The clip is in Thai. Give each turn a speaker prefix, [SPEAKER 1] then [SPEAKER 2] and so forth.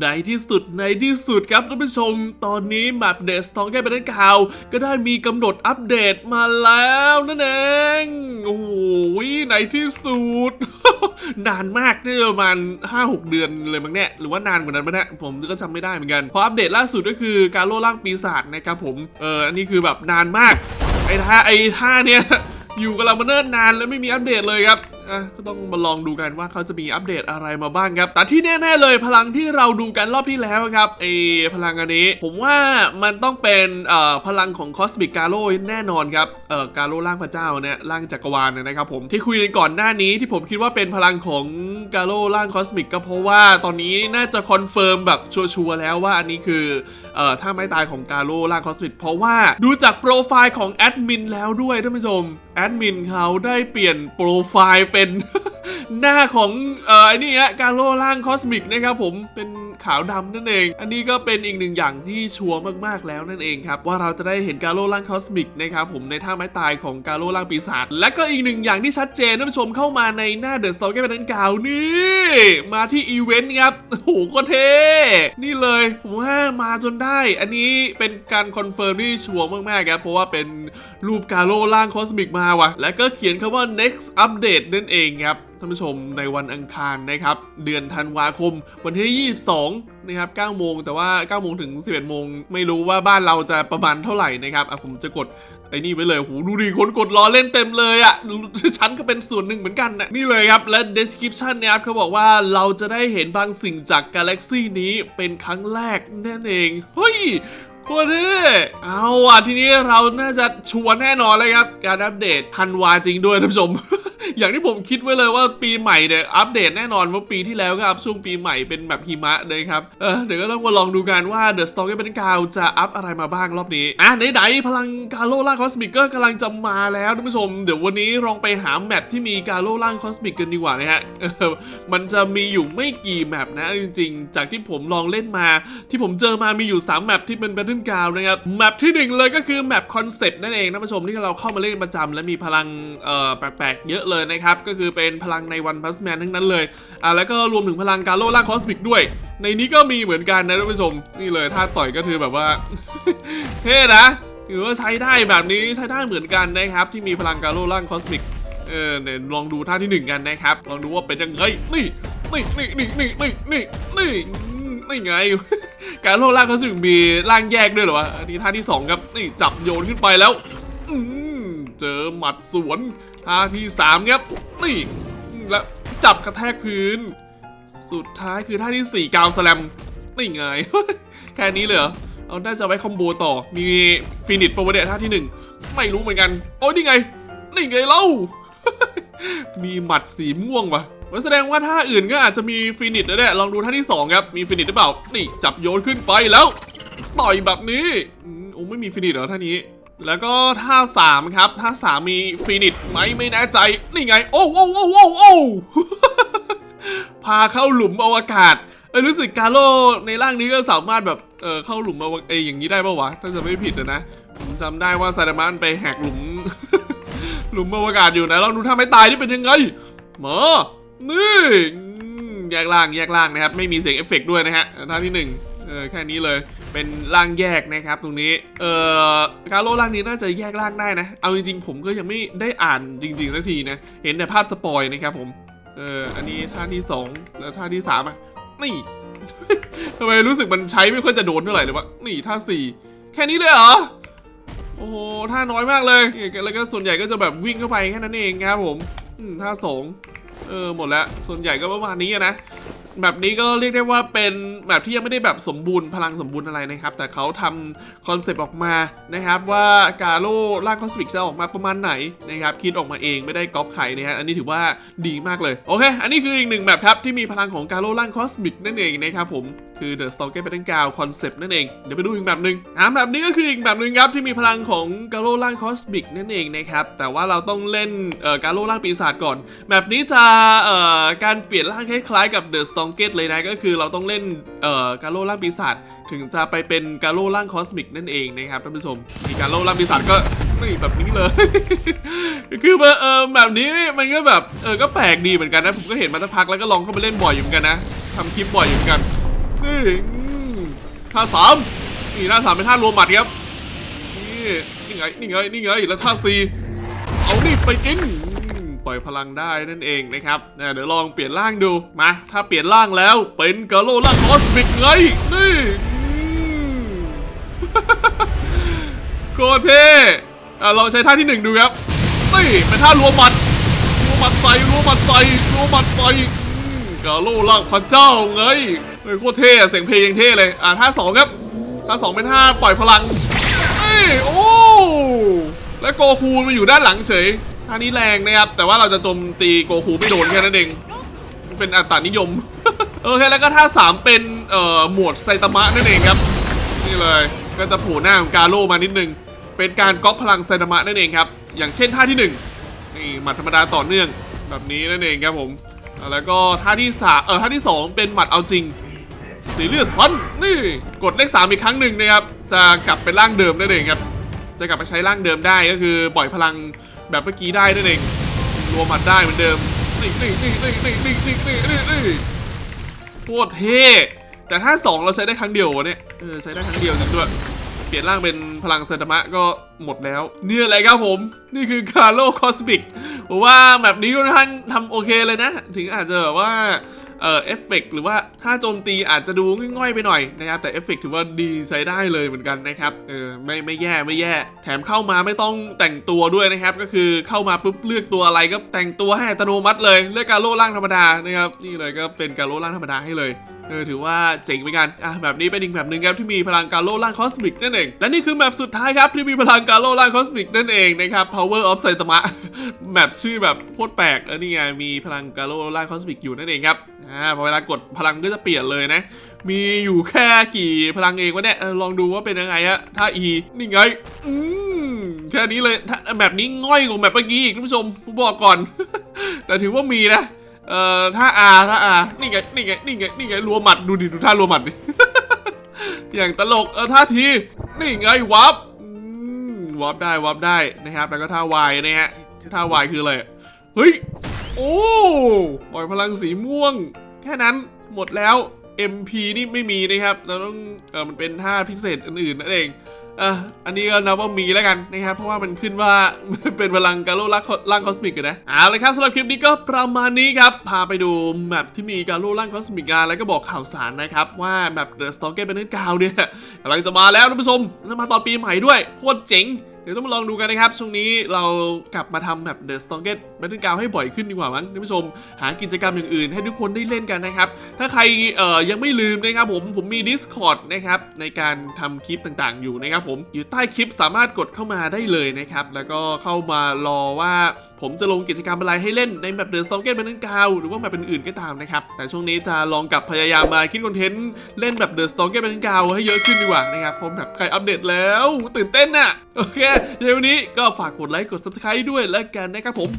[SPEAKER 1] ในที่สุดในที่สุดครับท่านผู้ชม ตอนนี้แมปเดสทองแก้เป็นนักข่าว ก็ได้มีกำหนดอัปเดตมาแล้วนั่นเอง โอ้โหในที่สุด นานมากนี่ประมาณ5-6 เดือนเลยมั้งเนี่ยหรือว่านานกว่านั้นมั้งเนี่ยผมก็จำไม่ได้เหมือนกันเพราะอัปเดตล่าสุดก็คือการโล่ร่างปีศาจนะครับผมเอออันนี้คือแบบนานมากไอ้ท่าไอ้ท่าเนี่ยอยู่กับเรามาเนิ่นนานแล้วไม่มีอัปเดตเลยครับ ก็ต้องมาลองดูกันว่าเขาจะมีอัปเดตอะไรมาบ้างครับ แต่ที่แน่ๆเลยพลังที่เราดูกันรอบที่แล้วครับไอ้พลังอันนี้ ผมว่ามันต้องเป็นเอ่อพลังของคอสมิกกาโร่แน่นอนครับเอ่อกาโร่ร่างพระเจ้าเนี่ยร่างจักรวาลเนี่ยนะครับผมที่คุยกันก่อนหน้านี้ที่ผมคิดว่าเป็นพลังของกาโร่ร่างคอสมิกก็เพราะว่าตอนนี้น่าจะคอนเฟิร์มแบบชัวร์แล้วว่าอันนี้คือเอ่อถ้าไม่ตายของกาโร่ล่างคอสมิกเพราะว่าดูจากโปรไฟล์ของแอดมินแล้วด้วยท่านผู้ชมแอดมินเขาได้เปลี่ยนโปรไฟล์เป็นหน้าของเอ่อไอ้นี่ฮะกาโร่ล่างคอสมิกนะครับผมเป็น ขาวดำนั่นเอง อันนี้ก็เป็นอีกหนึ่งอย่างที่ชัวร์มากๆแล้วนั่นเองครับว่าเราจะได้เห็นกาโรล่างคอสมิกนะครับผมในท่าไม้ตายของกาโรล่างปีศาจและก็อีกหนึ่งอย่างที่ชัดเจนท่านผู้ชมเข้ามาในหน้าเดอะสตอร์แกเป็นนั้นกาวนี่มาที่อีเวนต์ครับโอ้โหก็เท่นี่เลยผมว่ามาจนได้ อันนี้เป็นการคอนเฟิร์มที่ชัวร์มากๆครับเพราะว่าเป็นรูปกาโรล่างคอสมิกมาว่ะและก็เขียนคำว่า next update นั่นเองครับ ท่านผู้ชมในวันอังคารนะครับเดือนธันวาคม วันที่ 22 นะครับ9โมงแต่ว่า9โมงถึง 11โมงไม่รู้ว่าบ้านเราจะประมาณเท่าไหร่นะครับอะผมจะกดไอ้นี่ไว้เลยโหดูดิคนกดรอเล่นเต็มเลยอะ่ะฉันก็เป็นส่วนหนึ่งเหมือนกันนะนี่เลยครับ และ description นี่ยครับเขาบอกว่าเราจะได้เห็นบางสิ่งจากกาแล็กซี่นี้เป็นครั้งแรกนั่นเองเฮ้ยโคตรเท่เอาอะทีนี้เราน่าจะชัวร์แน่นอนเลยครับ การอัปเดตทันวาจริงด้วยท่านผู้ชม อย่างที่ผมคิดไว้เลยว่าปีใหม่เนี่ยอัปเดตแน่นอนว่าปีที่แล้วก็อัพช่วงปีใหม่เป็นแบบหิมะเลยครับเออเดี๋ยวก็ต้องมาลองดูกันว่า The Story เป็นกาวจะอัพอะไรมาบ้างรอบนี้อะไหนๆพลังกาโลล่างคอสมิกก็กำลังจะมาแล้วท่านผู้ชม เดี๋ยววันนี้ลองไปหาแมปที่มีกาโลล่างคอสมิกกันดีกว่านะฮะมันจะมีอยู่ไม่กี่แมปนะจริงๆ จากที่ผมลองเล่นมา ที่ผมเจอมามีอยู่ 3 แมปที่เป็น Battle g r o u n d นะครับแมปที่หนึ่งเลยก็คือแมปคอนเซปต์นั่นเองท่านผู้ชมที่เราเข้ามาเล่นประจำและมีพลังแปลกๆเยอะเลยนะครับ ก็คือเป็นพลังในวันพัสแมนทั้งนั้นเลย อ่าแล้วก็รวมถึงพลังการโลล่างคอสมิกด้วย ในนี้ก็มีเหมือนกันนะท่านผู้ชม นี่เลยถ้าต่อยก็คือแบบว่า เท่นะถือว่าใช้ได้แบบนี้ใช้ได้เหมือนกันนะครับ ที่มีพลังการโลล่างคอสมิก เออเดี๋ยลองดูท่าที่หนึ่งกันนะครับ ลองดูว่าเป็นยังไง นี่นี่นี่นี่นี่นี่นี่นี่นี่ไงการโลล่างเขาสึกมีร่างแยกด้วยเหรอวะ อันนี้ท่าที่สองครับ นี่จับโยนขึ้นไปแล้วเจอหมัดสวน ท่าที่สามครับนี่แล้วจับกระแทกพื้น สุดท้ายคือท่าที่สี่กาวสแลมนี่ไง แค่นี้เลยเหรอเอาน่าจะไว้คอมโบต่อมีฟินิชโปรเดท่าที่หนึ่งไม่รู้เหมือนกัน โอ้ยนี่ไงนี่ไงเล่า มีหมัดสีม่วงวะแสดงว่าท่าอื่นก็อาจจะมีฟินิชนะเนี่ยลองดูท่าที่ 2 ครับ มีฟินิชหรือเปล่า นี่จับโยนขึ้นไปแล้ว ต่อยแบบนี้โอ้ไม่มีฟินิชเหรอท่านี้ แล้วก็ท่า3ครับ ท่า3มีฟินิชไหมไม่แน่ใจ นี่ไง โอ้โอ้โอ้โอ้โอ้พาเข้าหลุมอวกาศเออรู้สึกกาโลในร่างนี้ก็สามารถแบบเออเข้าหลุมอวกาศอยอย่างนี้ได้ปะวะ ถ้าจะไม่ผิดนะนะผมจำได้ว่าไซดามันไปแหกหลุม หลุมอวกาศอยู่นะลองดูถ้าไม่ตายนี่เป็นยังไงมานี่แยกล่างแยกล่างนะครับ ไม่มีเสียงเอฟเฟกด้วยนะฮะท่าที่หนึ่งเออแค่นี้เลย เป็นร่างแยกนะครับตรงนี้ เอ่อกาโลร่างนี้น่าจะแยกร่างได้นะ เอาจริงๆผมก็ยังไม่ได้อ่านจริงๆสักทีนะ เห็นแต่ภาพสปอยนะครับผม เอออันนี้ท่าที่สองแล้วท่าที่สามอะ นี่ทำไมรู้สึกมันใช้ไม่ค่อยจะโดนเท่าไหร่เลยวะ นี่ท่าสี่แค่นี้เลยเหรอ โอ้โหท่าน้อยมากเลย แล้วก็ส่วนใหญ่ก็จะแบบวิ่งเข้าไปแค่นั้นเองครับผมท่าสองเออหมดแล้ว ส่วนใหญ่ก็ประมาณนี้นะ แบบนี้ก็เรียกได้ว่าเป็นแบบที่ยังไม่ได้แบบสมบูรณ์พลังสมบูรณ์อะไรนะครับ แต่เขาทำคอนเซปต์ออกมานะครับ ว่ากาโร่ร่างคอสมิกจะออกมาประมาณไหนนะครับ คิดออกมาเองไม่ได้ก๊อปไข่นะฮะอันนี้ถือว่าดีมากเลย โอเค อันนี้คืออีกหนึ่งแบบครับที่มีพลังของกาโร่ร่างคอสมิกนั่นเองนะครับผม คือ The s t o r g a t e Battleground Concept นั่นเอง เดี๋ยวไปดูอีกแบบหนึ่งอ่าแบบนี้ก็คืออีกแบบหนึ่งครับ ที่มีพลังของกาโร่ร่างคอสมิกนั่นเองนะครับ แต่ว่าเราต้องเล่นเอ่อกาโร่ร่างปีศาจก่อน แบบนี้จะเอ่อการเปลี่ยนร่างคล้ายๆกับ The s t o r g a t เลยนะ ก็คือเราต้องเล่นเอ่อกาโร่ร่างปีศาจถึงจะไปเป็นกาโร่ร่างคอสมิกนั่นเองนะครับท่านผู้ชมมีกาโร่ร่างปีศาจก็นี่แบบนี้เลย คือเออแบบนี้มันก็แบบเออก็แปลกดีเหมือนกันนะ ผมก็เห็นมาสักพักแล้วก็ลองเข้าไปเล่นบ่อยอยู่เหมือนกันนะทำคลิปบ่อยอยู่เหมือนกัน นี่ท่าสามนี่ท่าสามเป็นท่ารวมหมัดครับ นี่นี่ไงนี่ไงนี่ไงแล้วท่าสี่เอานี่ไปกินปล่อยพลังได้นั่นเองนะครับ เดี๋ยวลองเปลี่ยนร่างดู มา ถ้าเปลี่ยนร่างแล้วเป็นกาโลร่างคอสมิกไง นี่โคตรเท่อะเราใช้ท่าที่หนึ่งดูครับนี่เป็นท่ารวมหมัดรวมหมัดใส่รวมหมัดใส่รวมหมัดใส่ กาโลล่างพระเจ้าไงเฮ้ยโคตรเท่เสียงเพลงยังเท่เลย อะท่าสองครับท่าสองเป็นท่าปล่อยพลังเอ้ยโอ้และโกคูมาอยู่ด้านหลังเฉยท่านี้แรงนะครับ แต่ว่าเราจะโจมตีโกคูไม่โดนแค่นั้นเองเป็นอัตตานิยมโอเคแล้วก็ท่าสามเป็นเอ่อหมวดไซตามะนั่นเองครับ นี่เลยก็จะโผล่หน้าของกาโรมานิดนึง เป็นการก๊อปพลังไซตามะนั่นเองครับ อย่างเช่นท่าที่หนึ่งนี่หมัดธรรมดาต่อเนื่องแบบนี้นั่นเองครับผม แล้วก็ท่าที่สามเออท่าที่สองเป็นหมัดเอาจริงซีเรียสพันนี่กดเลขสามอีกครั้งหนึ่งนะครับจะกลับเป็นร่างเดิมนั่นเองครับจะกลับไปใช้ร่างเดิมได้ก็คือปล่อยพลังแบบเมื่อกี้ได้นั่นเองรวมหมัดได้เหมือนเดิมนี่นี่นี่นี่นี่นี่นี่นี่นี่นี่โคตรเท่แต่ถ้าสองเราใช้ได้ครั้งเดียววะเนี่ยเออใช้ได้ครั้งเดียวจริงด้วย เปลี่ยนร่างเป็นพลังเซนตามะก็หมดแล้ว นี่อะไรครับผม นี่คือคาร์โลคอสมิกผมว่าแบบนี้ก็ค่อนข้างทำโอเคเลยนะ ถึงอาจจะแบบว่าเอ่อเอฟเฟกต์หรือว่าถ้าโจมตีอาจจะดูง่อยๆไปหน่อยนะครับ แต่เอฟเฟกต์ถือว่าดีใช้ได้เลยเหมือนกันนะครับเออไม่ไม่แย่ไม่แย่ แถมเข้ามาไม่ต้องแต่งตัวด้วยนะครับ ก็คือเข้ามาปุ๊บเลือกตัวอะไรก็แต่งตัวให้อัตโนมัติเลยเลือกการโล่ร่างธรรมดานะครับนี่เลยก็เป็นการโล่ร่างธรรมดาให้เลย เออถือว่าเจ๋งเหมือนกันอะแบบนี้เป็นอีกแบบหนึ่งครับที่มีพลังการโล่ร่างคอสมิกนั่นเองและนี่คือแมปสุดท้ายครับที่มีพลังการโล่ร่างคอสมิกนั่นเองนะครับ Power of Saitama แมปชื่อแบบโคตรแปลกเออนี่ไงมีพลังการโล่ร่างคอสมิกอยู่นั่นเองครับอ่าพอเวลากดพลังก็จะเปลี่ยนเลยนะมีอยู่แค่กี่พลังเองวะเนี่ยลองดูว่าเป็นยังไงฮะถ้า E นี่ไงอืมแค่นี้เลยถ้าแบบนี้ง่อยกว่าแบบเมื่อกี้อีกท่านผู้ชมผมบอกก่อน แต่ถือว่ามีนะ เอ่อถ้า R ถ้า R นี่ไงนี่ไงนี่ไงนี่ไงรัวหมัดดูดิดูท่ารัวหมัดดิอย่างตลกเออท่าทีนี่ไงวับอืมวับได้วับได้นะครับแล้วก็ท่า Y นะฮะท่า Y คืออะไรเฮ้ยโอ้ปล่อยพลังสีม่วง แค่นั้นหมดแล้ว MP นี่ไม่มีนะครับ เราต้องเออมันเป็นท่าพิเศษอื่นๆนั่นเอง อันนี้ก็นับว่ามีแล้วกันนะครับ เพราะว่ามันขึ้นว่าเป็นพลังกาโลล่างร่างคอสมิกนะเอาเลยครับสำหรับคลิปนี้ก็ประมาณนี้ครับ พาไปดูแมปที่มีกาโลร่างคอสมิกกันแล้วก็บอกข่าวสารนะครับ ว่าแมปเดอะสตอเกตเป็นเกาวเนี่ยกำลังจะมาแล้วท่านผู้ชมแล้วมาตอนปีใหม่ด้วยโคตรเจ๋ง เดี๋ยวต้องมาลองดูกันนะครับ ช่วงนี้เรากลับมาทำแบบ The Strongest Battle Ground ให้บ่อยขึ้นดีกว่ามั้งท่านผู้ชม หากิจกรรมอย่างอื่นให้ทุกคนได้เล่นกันนะครับ ถ้าใครเอ่อยังไม่ลืมนะครับผม ผมมี Discord นะครับในการทำคลิปต่างๆ อยู่นะครับผม อยู่ใต้คลิปสามารถกดเข้ามาได้เลยนะครับ แล้วก็เข้ามารอว่าผมจะลงกิจกรรมอะไรให้เล่นในแบบ The Strongest Battle Ground หรือว่าแบบอื่นๆก็ตามนะครับ แต่ช่วงนี้จะลองกลับพยายามมาคิดคอนเทนต์เล่นแบบ The Strongest Battle Ground ให้เยอะขึ้นดีกว่านะครับเพราะแบบใครอัปเดตแล้วตื่นเต้นน่ะโอเคยววันนี้ก็ฝากกดไลค์กด subscribe ด้วยแล้วกันนะครับผม